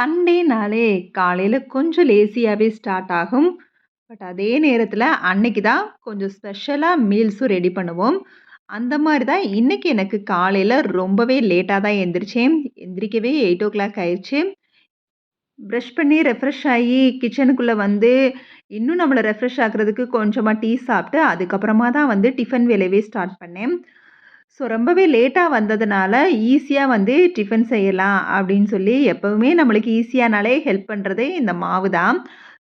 சண்டேனாலே காலையில் கொஞ்சம் லேசியாகவே ஸ்டார்ட் ஆகும். பட் அதே நேரத்தில் அன்னைக்கு தான் கொஞ்சம் ஸ்பெஷலாக மீல்ஸும் ரெடி பண்ணுவோம். அந்த மாதிரி தான் இன்னைக்கு எனக்கு காலையில் ரொம்பவே லேட்டாக தான் எந்திரிச்சேன். எந்திரிக்கவே எயிட் ஓ கிளாக் ஆயிடுச்சு ப்ரஷ் பண்ணி ரெஃப்ரெஷ் ஆகி கிச்சனுக்குள்ளே வந்து இன்னும் நம்மளை ரெஃப்ரெஷ் ஆகுறதுக்கு கொஞ்சமாக டீ சாப்பிட்டு அதுக்கப்புறமா தான் வந்து டிஃபன் வேலையவே ஸ்டார்ட் பண்ணேன். ஸோ ரொம்பவே லேட்டாக வந்ததுனால, ஈஸியாக வந்து டிஃபன் செய்யலாம் அப்படின்னு சொல்லி எப்போவுமே நம்மளுக்கு ஈஸியானாலே ஹெல்ப் பண்ணுறதே இந்த மாவு தான்.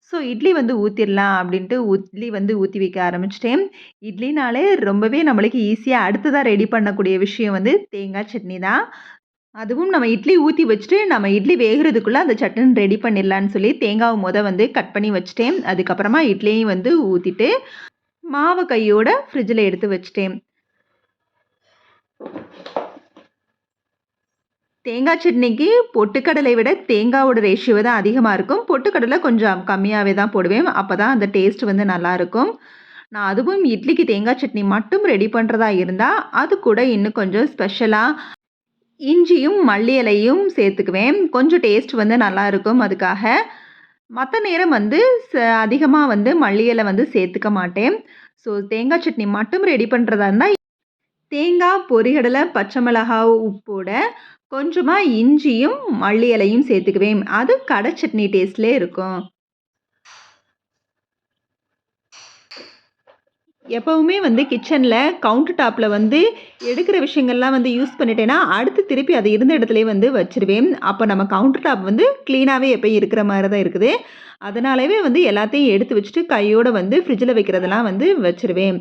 ஸோ இட்லி வந்து ஊற்றிடலாம் அப்படின்ட்டு இட்லி வந்து ஊற்றி வைக்க ஆரம்பிச்சிட்டேன் இட்லினாலே ரொம்பவே நம்மளுக்கு ஈஸியாக அடுத்ததாக ரெடி பண்ணக்கூடிய விஷயம் வந்து தேங்காய் சட்னி தான். அதுவும் நம்ம இட்லி ஊற்றி வச்சுட்டு, நம்ம இட்லி வேகிறதுக்குள்ளே அந்த சட்னி ரெடி பண்ணிடலான்னு சொல்லி தேங்காவை மொதல் வந்து கட் பண்ணி வச்சுட்டேன். அதுக்கப்புறமா இட்லியும் வந்து ஊற்றிட்டு மாவு கையோட ஃப்ரிட்ஜில் எடுத்து வச்சுட்டேன். தேங்காய் சட்னிக்கு பொட்டுக்கடலை விட தேங்காவோட ரேஷியோ தான் அதிகமாக இருக்கும். பொட்டுக்கடலை கொஞ்சம் கம்மியாகவே தான் போடுவேன். அப்பதான் அந்த டேஸ்ட் வந்து நல்லாயிருக்கும் நான் அதுவும் இட்லிக்கு தேங்காய் சட்னி மட்டும் ரெடி பண்ணுறதா இருந்தால் அது கூட இன்னும் கொஞ்சம் ஸ்பெஷலாக இஞ்சியும், மல்லி இலையும் சேர்த்துக்குவேன். கொஞ்சம் டேஸ்ட் வந்து நல்லாயிருக்கும் அதுக்காக. மற்ற நேரம் வந்து ச வந்து மல்லி இலை வந்து சேர்த்துக்க மாட்டேன். ஸோ தேங்காய் சட்னி மட்டும் ரெடி பண்ணுறதா இருந்தால் தேங்காய், பொரிகடலை, பச்சை மிளகாய், உப்போட கொஞ்சமாக இஞ்சியும், மல்லி இலையும் சேர்த்துக்குவேன். அது கடை சட்னி டேஸ்ட்லேயே இருக்கும். எப்போவுமே வந்து கிச்சனில் கவுண்டர் டாப்பில் வந்து எடுக்கிற விஷயங்கள்லாம் வந்து யூஸ் பண்ணிட்டேன்னா, அடுத்து திருப்பி அது இருந்த இடத்துலையே வந்து வச்சுருவேன். அப்போ நம்ம கவுண்டர் டாப் வந்து க்ளீனாகவே எப்போயும் இருக்கிற மாதிரி தான் இருக்குது. அதனாலவே வந்து எல்லாத்தையும் எடுத்து வச்சுட்டு, கையோட வந்து ஃப்ரிட்ஜில் வைக்கிறதெல்லாம் வந்து வச்சுருவேன்.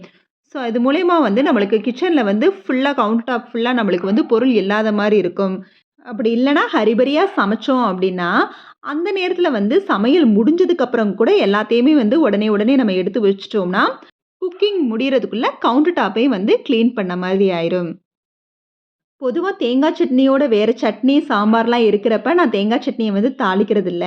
ஸோ இது மூலயமா வந்து நம்மளுக்கு கிச்சனில் வந்து ஃபுல்லாக கவுண்ட் டாப் ஃபுல்லாக நம்மளுக்கு வந்து பொருள் இல்லாத மாதிரி இருக்கும். அப்படி இல்லைன்னா ஹரிபரியாக சமைச்சோம் அப்படின்னா, அந்த நேரத்தில் வந்து சமையல் முடிஞ்சதுக்கப்புறம் கூட எல்லாத்தையுமே வந்து உடனே உடனே நம்ம எடுத்து வச்சிட்டோம்னா குக்கிங் முடிகிறதுக்குள்ளே கவுண்டர் டாப்பே வந்து க்ளீன் பண்ண மாதிரி ஆயிரும். பொதுவாக தேங்காய் சட்னியோட வேறு சட்னி, சாம்பார்லாம் இருக்கிறப்ப நான் தேங்காய் சட்னியை வந்து தாளிக்கிறதில்ல.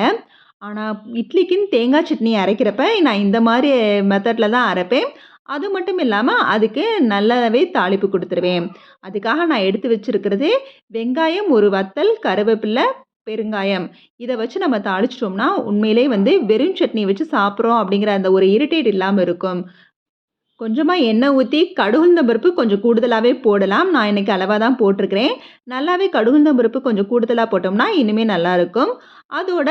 ஆனால் இட்லிக்குன்னு தேங்காய் சட்னி அரைக்கிறப்ப, நான் இந்த மாதிரி மெத்தடில் தான் அரைப்பேன். அது மட்டும் இல்லாமல் அதுக்கு நல்லாவே தாளிப்பு கொடுத்துருவேன் அதுக்காக நான் எடுத்து வச்சிருக்கிறது வெங்காயம், ஒரு வத்தல், கருவேப்பில்லை பெருங்காயம். இதை வச்சு நம்ம தாளிச்சிட்டோம்னா, உண்மையிலே வந்து வெறும் சட்னி வச்சு சாப்பிட்றோம் அப்படிங்கிற அந்த ஒரு இரிட்டேட் இல்லாமல் இருக்கும். கொஞ்சமாக எண்ணெய் ஊற்றி கடுகுந்த பருப்பு கொஞ்சம் கூடுதலாகவே போடலாம். நான் இன்றைக்கி அளவாக தான் போட்டிருக்கிறேன். நல்லாவே கடுகுந்த பருப்பு கொஞ்சம் கூடுதலாக போட்டோம்னா, இனிமேல் நல்லாயிருக்கும் அதோட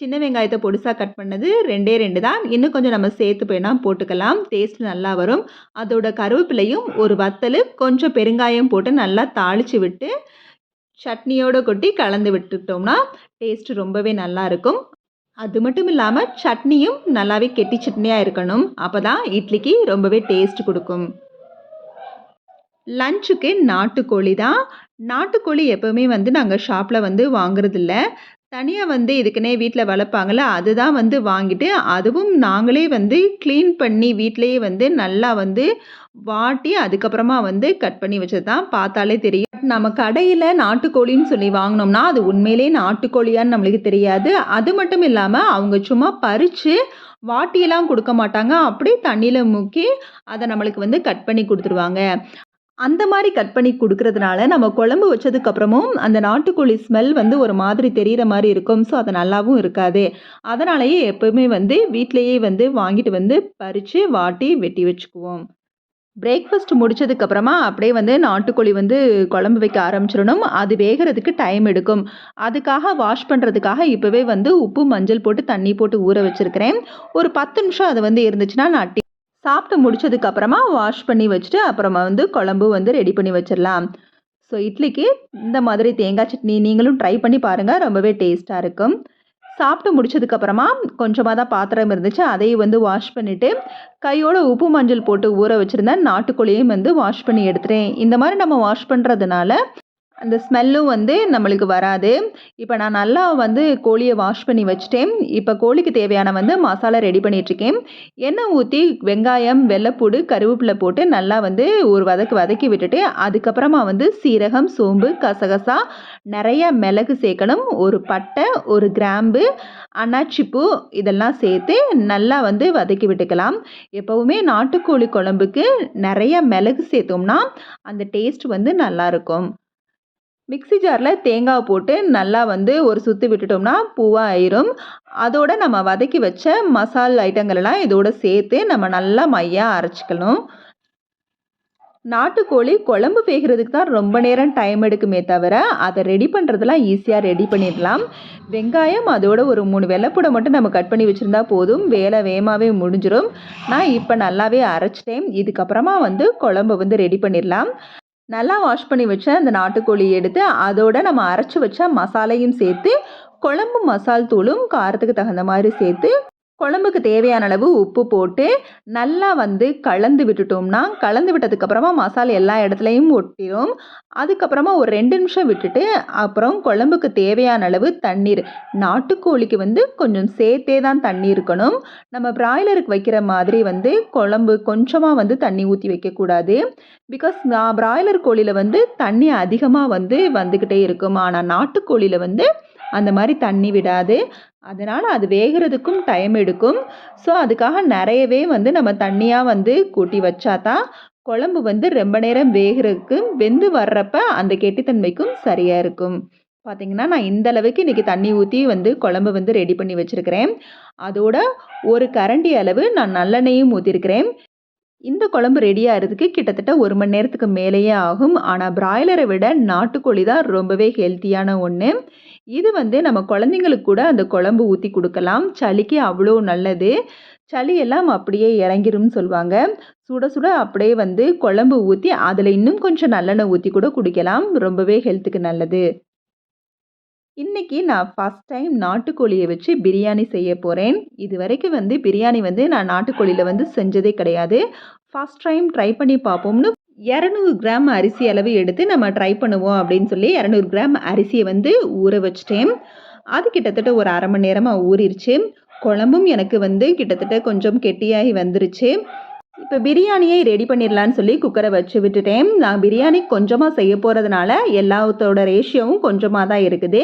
சின்ன வெங்காயத்தை பொடிசாக கட் பண்ணது 2டே 2 தான். இன்னும் கொஞ்சம் நம்ம சேர்த்து போயினா போட்டுக்கலாம். டேஸ்ட் நல்லா வரும். அதோட கருவேப்பிலையும், ஒரு வத்தல் கொஞ்சம் பெருங்காயம் போட்டு நல்லா தாளித்து விட்டு, சட்னியோடு கொட்டி கலந்து விட்டுட்டோம்னா, டேஸ்ட் ரொம்பவே நல்லாருக்கும். அது மட்டும் இல்லாமல் சட்னியும் நல்லாவே கெட்டி சட்னியாக இருக்கணும். அப்போ தான் இட்லிக்கு ரொம்பவே டேஸ்ட் கொடுக்கும் லஞ்சுக்கு நாட்டுக்கோழி தான். நாட்டுக்கோழி எப்போவுமே வந்து நாங்கள் ஷாப்பில் வந்து வாங்குறதில்ல. தனியாக வந்து இதுக்குன்னே வீட்டில் வளர்ப்பாங்கல்ல, அதுதான் வந்து வாங்கிட்டு, அதுவும் நாங்களே வந்து க்ளீன் பண்ணி வீட்லயே வந்து நல்லா வந்து வாட்டி, அதுக்கப்புறமா வந்து கட் பண்ணி வச்சது தான். பார்த்தாலே தெரியும். நம்ம கடையில் நாட்டுக்கோழின்னு சொல்லி வாங்கினோம்னா அது உண்மையிலேயே நாட்டுக்கோழியான்னு நம்மளுக்கு தெரியாது. அது மட்டும் இல்லாமல் அவங்க சும்மா பறித்து வாட்டியெல்லாம் கொடுக்க மாட்டாங்க. அப்படியே தண்ணியில் முக்கி, அதை நம்மளுக்கு வந்து கட் பண்ணி கொடுத்துருவாங்க அந்த மாதிரி கட் பண்ணி கொடுக்கறதுனால நம்ம குழம்பு வச்சதுக்கப்புறமும் அந்த நாட்டுக்கோழி ஸ்மெல் வந்து ஒரு மாதிரி தெரியிற மாதிரி இருக்கும். ஸோ அது நல்லாவும் இருக்காது. அதனாலயே எப்பவுமே வந்து வீட்லயே வந்து வாங்கிட்டு வந்து பறிச்சு, வாட்டி, வெட்டி வச்சுக்குவோம். பிரேக்ஃபாஸ்ட் முடிச்சதுக்கப்புறமா அப்படியே வந்து நாட்டுக்கோழி வந்து குழம்பு வைக்க ஆரம்பிச்சிடணும் அது வேகறதுக்கு டைம் எடுக்கும். அதுக்காக வாஷ் பண்ணுறதுக்காக இப்போவே வந்து உப்பு, மஞ்சள் போட்டு தண்ணி போட்டு ஊற வச்சிருக்கிறேன். ஒரு 10 நிமிஷம் அது வந்து இருந்துச்சுன்னா, நான் சாப்பிட்டு முடிச்சதுக்கு அப்புறமா வாஷ் பண்ணி வச்சுட்டு, அப்புறமா வந்து குழம்பு வந்து ரெடி பண்ணி வச்சிடலாம் ஸோ இட்லிக்கு இந்த மாதிரி தேங்காய் சட்னி நீங்களும் ட்ரை பண்ணி பாருங்கள் ரொம்பவே டேஸ்ட்டாக இருக்கும். சாப்பிட்டு முடிச்சதுக்கப்புறமா கொஞ்சமாக தான் பாத்திரம் இருந்துச்சு. அதையும் வந்து வாஷ் பண்ணிவிட்டு கையோட உப்பு, மஞ்சள் போட்டு ஊற வச்சுருந்தேன் நாட்டுக்கோழியும் வந்து வாஷ் பண்ணி எடுத்துட்டேன். இந்த மாதிரி நம்ம வாஷ் பண்ணுறதுனால அந்த ஸ்மெல்லும் வந்து நம்மளுக்கு வராது. இப்போ நான் நல்லா வந்து கோழியை வாஷ் பண்ணி வச்சுட்டேன். இப்போ கோழிக்கு தேவையான வந்து மசாலா ரெடி பண்ணிட்டுருக்கேன். எண்ணெய் ஊற்றி வெங்காயம், வெள்ளைப்பூடு, கருவேப்பிலை போட்டு நல்லா வந்து ஒரு வதக்கு வதக்கி விட்டுட்டு, அதுக்கப்புறமா வந்து சீரகம், சோம்பு, கசகசா, நிறைய மிளகு சேர்க்கணும். ஒரு பட்டை, ஒரு கிராம்பு, அன்னாச்சிப்பூ இதெல்லாம் சேர்த்து நல்லா வந்து வதக்கி விட்டுக்கலாம். எப்போவுமே நாட்டுக்கோழி குழம்புக்கு நிறைய மிளகு சேர்த்தோம்னா, அந்த டேஸ்ட் வந்து நல்லாயிருக்கும் மிக்ஸி ஜாரில் தேங்காய் போட்டு நல்லா வந்து ஒரு சுற்று விட்டுட்டோம்னா பூவாக ஆயிரும் அதோட நம்ம வதக்கி வச்ச மசால் ஐட்டங்களெல்லாம் இதோடு இதோட சேர்த்து நம்ம நல்லா மையாக அரைச்சிக்கணும். நாட்டுக்கோழி குழம்பு வேகிறதுக்கு தான் ரொம்ப நேரம் டைம் எடுக்குமே தவிர அதை ரெடி பண்ணுறதுலாம் ஈஸியாக ரெடி பண்ணிடலாம். வெங்காயம் அதோட ஒரு மூணு வெள்ளைப்பூடை மட்டும் நம்ம கட் பண்ணி வச்சுருந்தா போதும். வேலை வேகமாகவே முடிஞ்சிடும் நான் இப்போ நல்லாவே அரைச்சிட்டேன். இதுக்கப்புறமா வந்து குழம்பு வந்து ரெடி பண்ணிடலாம். நல்லா வாஷ் பண்ணி வச்ச அந்த நாட்டுக்கோழி எடுத்து அதோட நம்ம அரைச்சி வச்ச மசாலையும் சேர்த்து குழம்பு மசால் தூளும் காரத்துக்கு தகுந்த மாதிரி சேர்த்து குழம்புக்கு தேவையான அளவு உப்பு போட்டு நல்லா வந்து கலந்து விட்டுட்டோம்னா கலந்து விட்டதுக்கப்புறமா மசாலா எல்லா இடத்துலையும் ஒட்டிடும் அதுக்கப்புறமா ஒரு ரெண்டு நிமிஷம் விட்டுட்டு அப்புறம் குழம்புக்கு தேவையான அளவு தண்ணீர். நாட்டுக்கோழிக்கு வந்து கொஞ்சம் சேர்த்தே தான் தண்ணி இருக்கணும். நம்ம பிராய்லருக்கு வைக்கிற மாதிரி வந்து குழம்பு கொஞ்சமாக வந்து தண்ணி ஊற்றி வைக்கக்கூடாது. பிகாஸ் நான் பிராய்லர் கோழியில் வந்து தண்ணி அதிகமாக வந்து வந்துக்கிட்டே இருக்கும். ஆனால் நாட்டுக்கோழியில் வந்து அந்த மாதிரி தண்ணி விடாது. அதனால் அது வேகிறதுக்கும் டைம் எடுக்கும். ஸோ அதுக்காக நிறையவே வந்து நம்ம தண்ணியாக வந்து கூட்டி வச்சா தான் குழம்பு வந்து ரொம்ப நேரம் வேகிறதுக்கு வெந்து வர்றப்ப அந்த கெட்டித்தன்மைக்கும் சரியாக இருக்கும். பார்த்திங்கன்னா நான் இந்த அளவுக்கு இன்றைக்கி தண்ணி ஊற்றி வந்து குழம்பு வந்து ரெடி பண்ணி வச்சுருக்கிறேன். அதோட ஒரு கரண்டி அளவு நான் நல்லெண்ணெயும் ஊற்றிருக்கிறேன் இந்த குழம்பு ரெடி ஆகிறதுக்கு கிட்டத்தட்ட ஒரு மணி நேரத்துக்கு மேலேயே ஆகும். ஆனால் பிராய்லரை விட நாட்டுக்கோழி தான் ரொம்பவே ஹெல்த்தியான ஒன்று இது வந்து நம்ம குழந்தைங்களுக்கு கூட அந்த குழம்பு ஊற்றி கொடுக்கலாம். சளிக்கு அவ்வளோ நல்லது. சளியெல்லாம் அப்படியே இறங்கிரும்னு சொல்லுவாங்க. சுட சுட அப்படியே வந்து குழம்பு ஊற்றி அதில் இன்னும் கொஞ்சம் நல்லெண்ணெய் ஊற்றி கூட குடிக்கலாம். ரொம்பவே ஹெல்த்துக்கு நல்லது. இன்றைக்கி நான் ஃபஸ்ட் டைம் நாட்டுக்கோழியை வச்சு பிரியாணி செய்ய போகிறேன் இது வரைக்கும் வந்து பிரியாணி வந்து நான் நாட்டுக்கோழியில் வந்து செஞ்சதே கிடையாது. ஃபஸ்ட் டைம் ட்ரை பண்ணி பார்ப்போம்னு இரநூறு கிராம் அரிசி அளவு எடுத்து நம்ம ட்ரை பண்ணுவோம் அப்படின்னு சொல்லி இரநூறு கிராம் அரிசியை வந்து ஊற வச்சிட்டேன். அது கிட்டத்தட்ட ஒரு அரை மணி நேரமாக ஊறிடுச்சு குழம்பும் எனக்கு வந்து கிட்டத்தட்ட கொஞ்சம் கெட்டியாகி வந்துருச்சு. இப்போ பிரியாணியை ரெடி பண்ணிடலான்னு சொல்லி குக்கரை வச்சு விட்டுட்டேன். நான் பிரியாணி கொஞ்சமாக செய்ய போகிறதுனால எல்லாத்தோட ரேஷியோவும் கொஞ்சமாக தான் இருக்குது.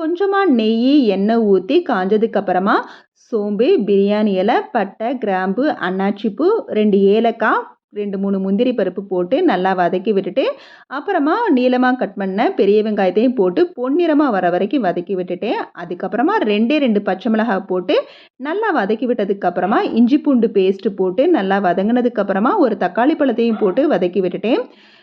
கொஞ்சமாக நெய் எண்ணெய் ஊற்றி காஞ்சதுக்கப்புறமா சோம்பு பிரியாணி இலை பட்டை கிராம்பு அன்னாச்சிப்பூ ரெண்டு ஏலக்காய் ரெண்டு மூணு முந்திரி பருப்பு போட்டு நல்லா வதக்கி விட்டுட்டு அப்புறமா நீளமாக கட் பண்ண பெரிய வெங்காயத்தையும் போட்டு பொன்னிறமாக வர வரைக்கும் வதக்கி விட்டுட்டு அதுக்கப்புறமா ரெண்டே ரெண்டு பச்சை மிளகாய் போட்டு நல்லா வதக்கி விட்டதுக்கப்புறமா இஞ்சி பூண்டு பேஸ்ட்டு போட்டு நல்லா வதங்கினதுக்கப்புறமா ஒரு தக்காளி பழத்தையும் போட்டு வதக்கி விட்டுட்டேன்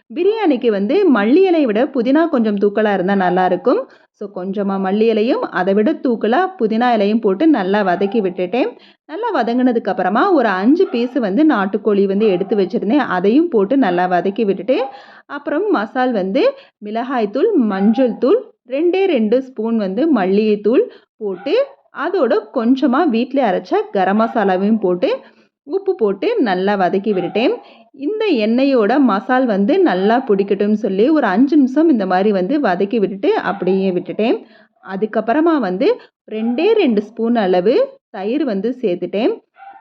பிரியாணிக்கு வந்து மல்லி இலையை விட புதினா கொஞ்சம் தூக்கலாக இருந்தால் நல்லாயிருக்கும் ஸோ கொஞ்சமாக மல்லி இலையும் அதை விட தூக்கலாக புதினா இலையும் போட்டு நல்லா வதக்கி விட்டுட்டேன். நல்லா வதங்கினதுக்கப்புறமா ஒரு அஞ்சு பீஸு வந்து நாட்டுக்கோழி வந்து எடுத்து வச்சுருந்தேன். அதையும் போட்டு நல்லா வதக்கி விட்டுட்டு அப்புறம் மசால் வந்து மிளகாய்த்தூள் மஞ்சள் தூள் ரெண்டே ரெண்டு ஸ்பூன் வந்து மல்லிகைத்தூள் போட்டு அதோட கொஞ்சமாக வீட்டில் அரைச்ச கரம் மசாலாவையும் போட்டு உப்பு போட்டு நல்லா வதக்கி விட்டுட்டேன். இந்த எண்ணெயோட மசால் வந்து நல்லா பிடிக்கட்டும்னு சொல்லி ஒரு அஞ்சு நிமிஷம் இந்த மாதிரி வந்து வதக்கி விட்டுட்டு அப்படியே விட்டுட்டேன். அதுக்கப்புறமா வந்து ரெண்டே ரெண்டு ஸ்பூன் அளவு தயிர் வந்து சேர்த்துட்டேன்.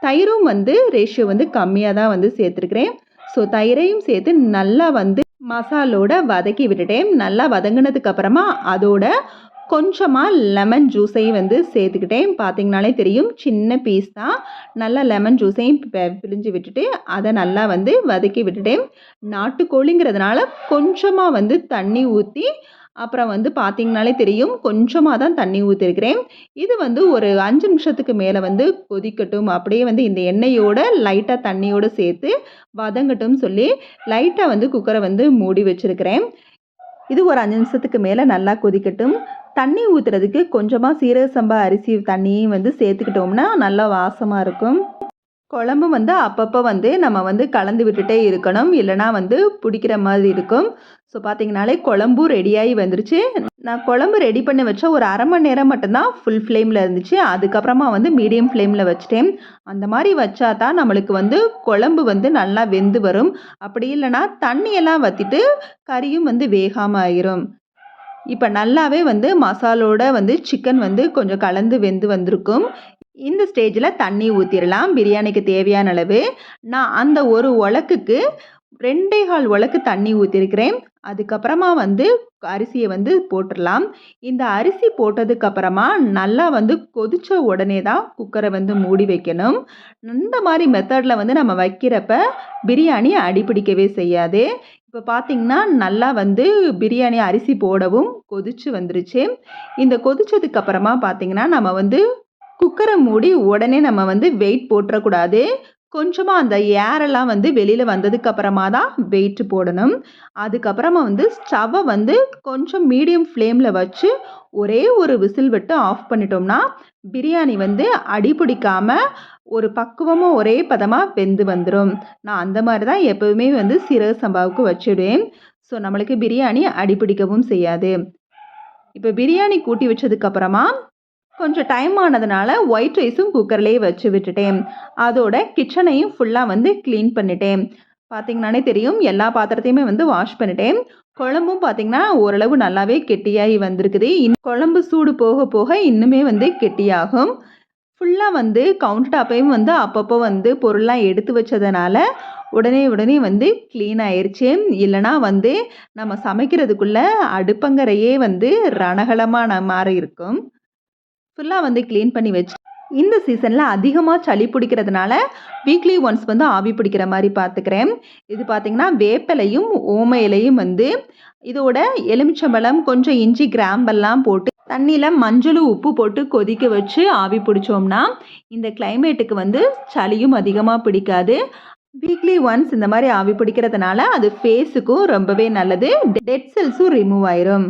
தயிரும் வந்து ரேஷியோ வந்து கம்மியாக தான் வந்து சேர்த்துருக்குறேன். ஸோ தயிரையும் சேர்த்து நல்லா வந்து மசாலோட வதக்கி விட்டுட்டேன். நல்லா வதங்கினதுக்கு அப்புறமா அதோட கொஞ்சமாக லெமன் ஜூஸையும் வந்து சேர்த்துக்கிட்டேன். பார்த்தீங்கனாலே தெரியும் சின்ன பீஸ் தான். நல்லா லெமன் ஜூஸையும் பிழிஞ்சு விட்டுட்டு அதை நல்லா வந்து வதக்கி விட்டுட்டேன். நாட்டுக்கோழிங்கிறதுனால கொஞ்சமாக வந்து தண்ணி ஊற்றி அப்புறம் வந்து பார்த்திங்கனாலே தெரியும் கொஞ்சமாக தான் தண்ணி ஊற்றிருக்கிறேன் இது வந்து ஒரு அஞ்சு நிமிஷத்துக்கு மேலே வந்து கொதிக்கட்டும். அப்படியே வந்து இந்த எண்ணெயோட லைட்டாக தண்ணியோடு சேர்த்து வதங்கட்டும் சொல்லி லைட்டாக வந்து குக்கரை வந்து மூடி வச்சுருக்கிறேன். இது ஒரு அஞ்சு நிமிஷத்துக்கு மேலே நல்லா கொதிக்கட்டும். தண்ணி ஊற்றுறதுக்கு கொஞ்சமாக சீரக சம்பா அரிசி தண்ணியும் வந்து சேர்த்துக்கிட்டோம்னா நல்லா வாசமாக இருக்கும். குழம்பு வந்து அப்பப்போ வந்து நம்ம வந்து கலந்து விட்டுட்டே இருக்கணும். இல்லைனா வந்து பிடிக்கிற மாதிரி இருக்கும். ஸோ பார்த்தீங்கனாலே குழம்பும் ரெடியாகி வந்துருச்சு. நான் குழம்பு ரெடி பண்ணி வச்ச ஒரு அரை மணி நேரம் மட்டும்தான் ஃபுல் ஃப்ளேமில் இருந்துச்சு. அதுக்கப்புறமா வந்து மீடியம் ஃப்ளேமில் வச்சுட்டேன். அந்த மாதிரி வச்சா தான் நம்மளுக்கு வந்து குழம்பு வந்து நல்லா வெந்து வரும். அப்படி இல்லைனா தண்ணியெல்லாம் வற்றிட்டு கறியும் வந்து வேகாமல் ஆயிரும். இப்போ நல்லாவே வந்து மசாலோட வந்து சிக்கன் வந்து கொஞ்சம் கலந்து வெந்து வந்திருக்கும். இந்த ஸ்டேஜில் தண்ணி ஊற்றிடலாம் பிரியாணிக்கு தேவையான அளவு. நான் அந்த ஒரு உலக்குக்கு ரெண்டே கால் உலக்கு தண்ணி ஊற்றிருக்கிறேன் அதுக்கப்புறமா வந்து அரிசியை வந்து போட்டுடலாம் இந்த அரிசி போட்டதுக்கப்புறமா நல்லா வந்து கொதித்த உடனே தான் குக்கரை வந்து மூடி வைக்கணும். இந்த மாதிரி மெத்தடில் வந்து நம்ம வைக்கிறப்ப பிரியாணி அடிப்பிடிக்கவே செய்யாது. இப்போ பார்த்தீங்கன்னா நல்லா வந்து பிரியாணி அரிசி போடவும் கொதிச்சு வந்துருச்சு. இந்த கொதித்ததுக்கப்புறமா பார்த்திங்கன்னா பார்த்தீங்கன்னா நம்ம வந்து குக்கரை மூடி உடனே நம்ம வந்து வெயிட் போட்டுறக்கூடாது. கொஞ்சமாக அந்த ஏரெல்லாம் வந்து வெளியில் வந்ததுக்கு அப்புறமா தான் வெயிட் போடணும். அதுக்கப்புறமா வந்து ஸ்டவ்வை வந்து கொஞ்சம் மீடியம் ஃப்ளேமில் வச்சு ஒரே ஒரு விசில் விட்டு ஆஃப் பண்ணிட்டோம்னா பிரியாணி வந்து அடி பிடிக்காம ஒரு பக்குவமாக ஒரே பதமாக வெந்து வந்துடும் நான் அந்த மாதிரி தான் எப்போவுமே வந்து சீரக சம்பாவுக்கு வச்சுடுவேன். ஸோ நம்மளுக்கு பிரியாணி அடிபிடிக்கவும் செய்யாது. இப்போ பிரியாணி கூட்டி வச்சதுக்கப்புறமா கொஞ்சம் டைம் ஆனதுனால ஒயிட் ரைஸும் குக்கர்லேயே வச்சு விட்டுட்டேன். அதோட கிச்சனையும் ஃபுல்லாக வந்து க்ளீன் பண்ணிட்டேன். பார்த்திங்கனானே தெரியும் எல்லா பாத்திரத்தையுமே வந்து வாஷ் பண்ணிட்டேன். குழம்பும் பார்த்தீங்கன்னா ஓரளவு நல்லாவே கெட்டியாகி வந்திருக்குது. இன் குழம்பு சூடு போக போக இன்னுமே வந்து கெட்டியாகும். ஃபுல்லாக வந்து கவுண்டர் டாப்பையும் வந்து அப்பப்போ வந்து பொருள்லாம் எடுத்து வச்சதுனால உடனே உடனே வந்து க்ளீன் ஆயிடுச்சு இல்லைனா வந்து நம்ம சமைக்கிறதுக்குள்ளே அடுப்பங்கரையே வந்து ரணகலமான மாதிரி இருக்கும் ஃபுல்லாக வந்து க்ளீன் பண்ணி வச்சு இந்த சீசனில் அதிகமாக சளி பிடிக்கிறதுனால வீக்லி ஒன்ஸ் வந்து ஆவி பிடிக்கிற மாதிரி பார்த்துக்கிறேன் இது பார்த்திங்கன்னா வேப்பிலையும் ஓம இலையும் வந்து இதோட எலுமிச்சம்பழம் கொஞ்சம் இஞ்சி கிராம்பெல்லாம் போட்டு தண்ணியில் மஞ்சளும் உப்பு போட்டு கொதிக்க வச்சு ஆவி பிடிச்சோம்னா இந்த கிளைமேட்டுக்கு வந்து சளியும் அதிகமாக பிடிக்காது. வீக்லி ஒன்ஸ் இந்த மாதிரி ஆவி பிடிக்கிறதுனால அது ஃபேஸுக்கும் ரொம்பவே நல்லது. டெட் செல்ஸும் ரிமூவ் ஆயிரும்.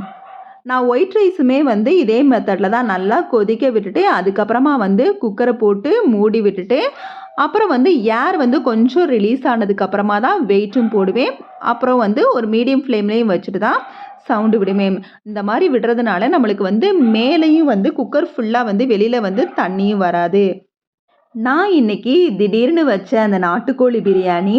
நான் ஒயிட் ரைஸுமே வந்து இதே மெத்தடில் தான் நல்லா கொதிக்க விட்டுட்டு அதுக்கப்புறமா வந்து குக்கரை போட்டு மூடி விட்டுட்டு அப்புறம் வந்து ஏர் வந்து கொஞ்சம் ரிலீஸ் ஆனதுக்கப்புறமா தான் வெயிட்டும் போடுவேன். அப்புறம் வந்து ஒரு மீடியம் ஃப்ளேம்லேயும் வச்சுட்டு தான் சவுண்டு விடுவேன். இந்த மாதிரி விடுறதுனால நம்மளுக்கு வந்து மேலேயும் வந்து குக்கர் ஃபுல்லாக வந்து வெளியில் வந்து தண்ணியும் வராது. நான் இன்றைக்கி திடீர்னு வச்ச அந்த நாட்டுக்கோழி பிரியாணி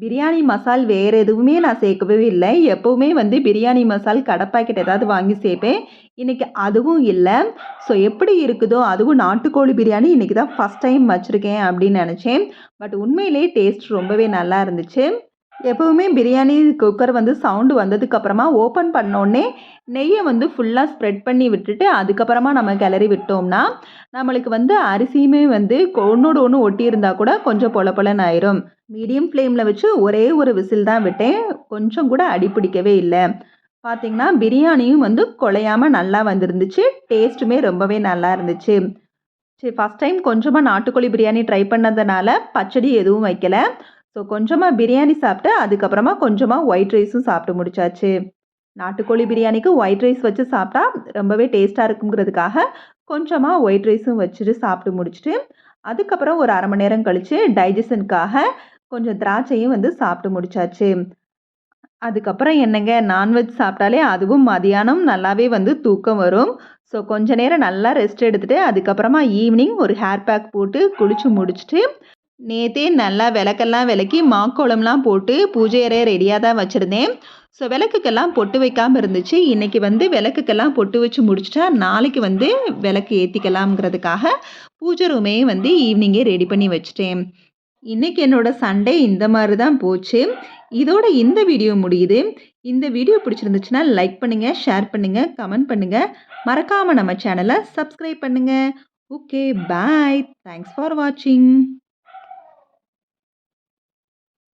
பிரியாணி மசால் வேறு எதுவுமே நான் சேர்க்கவே இல்லை. எப்போவுமே வந்து பிரியாணி மசால் கடை பாக்கெட் ஏதாவது வாங்கி சேர்ப்பேன். இன்றைக்கி அதுவும் இல்லை. ஸோ எப்படி இருக்குதோ அதுவும் நாட்டுக்கோழி பிரியாணி இன்றைக்கி தான் ஃபஸ்ட் டைம் வச்சுருக்கேன் அப்படின்னு நினச்சேன். பட் உண்மையிலே டேஸ்ட் ரொம்பவே நல்லா இருந்துச்சு. எப்போவுமே பிரியாணி குக்கர் வந்து சவுண்டு வந்ததுக்கப்புறமா ஓப்பன் பண்ணோடனே நெய்யை வந்து ஃபுல்லாக ஸ்ப்ரெட் பண்ணி விட்டுட்டு அதுக்கப்புறமா நம்ம கிளறி விட்டோம்னா நம்மளுக்கு வந்து அரிசியுமே வந்து ஒன்றோடு ஒன்று ஒட்டியிருந்தால் கூட கொஞ்சம் பொல பொலன்னு ஆயிரும். மீடியம் ஃப்ளேமில் வச்சு ஒரே ஒரு விசில் தான் விட்டேன். கொஞ்சம் கூட அடிப்பிடிக்கவே இல்லை. பார்த்திங்கன்னா பிரியாணியும் வந்து குலையாமல் நல்லா வந்துருந்துச்சு. டேஸ்ட்டுமே ரொம்பவே நல்லா இருந்துச்சு. சரி ஃபஸ்ட் டைம் கொஞ்சமாக நாட்டுக்கோழி பிரியாணி ட்ரை பண்ணதுனால பச்சடி எதுவும் வைக்கல. ஸோ கொஞ்சமாக பிரியாணி சாப்பிட்டு அதுக்கப்புறமா கொஞ்சமாக ஒயிட் ரைஸும் சாப்பிட்டு முடிச்சாச்சு. நாட்டுக்கோழி பிரியாணிக்கு ஒயிட் ரைஸ் வச்சு சாப்பிட்டா ரொம்பவே டேஸ்ட்டாக இருக்குங்கிறதுக்காக கொஞ்சமாக ஒயிட் ரைஸும் வச்சுட்டு சாப்பிட்டு முடிச்சுட்டு அதுக்கப்புறம் ஒரு அரை மணி நேரம் கழித்து டைஜஷனுக்காக கொஞ்சம் திராட்சையும் வந்து சாப்பிட்டு முடிச்சாச்சு. அதுக்கப்புறம் என்னங்க நான்வெஜ் சாப்பிட்டாலே அதுவும் மதியானம் நல்லாவே வந்து தூக்கம் வரும். ஸோ கொஞ்ச நேரம் நல்லா ரெஸ்ட் எடுத்துகிட்டு அதுக்கப்புறமா ஈவினிங் ஒரு ஹேர் பேக் போட்டு குளித்து முடிச்சுட்டு நேற்றே நல்லா விளக்கெல்லாம் விளக்கி மாக்கோளம்லாம் போட்டு பூஜை அறைய ரெடியாக தான் வச்சுருந்தேன். ஸோ விளக்குக்கெல்லாம் பொட்டு வைக்காமல் இருந்துச்சு. இன்றைக்கி வந்து விளக்குக்கெல்லாம் பொட்டு வச்சு முடிச்சிட்டா நாளைக்கு வந்து விளக்கு ஏற்றிக்கலாம்ங்கிறதுக்காக பூஜை ரூமே வந்து ஈவினிங்கே ரெடி பண்ணி வச்சுட்டேன். இன்றைக்கி என்னோடய சண்டே இந்த மாதிரி தான் போச்சு. இதோட இந்த வீடியோ முடியுது. இந்த வீடியோ பிடிச்சிருந்துச்சுன்னா லைக் பண்ணுங்கள் ஷேர் பண்ணுங்கள் கமெண்ட் பண்ணுங்கள் மறக்காமல் நம்ம சேனலை சப்ஸ்கிரைப் பண்ணுங்கள் ஓகே பாய் தேங்க்ஸ் ஃபார் வாட்சிங்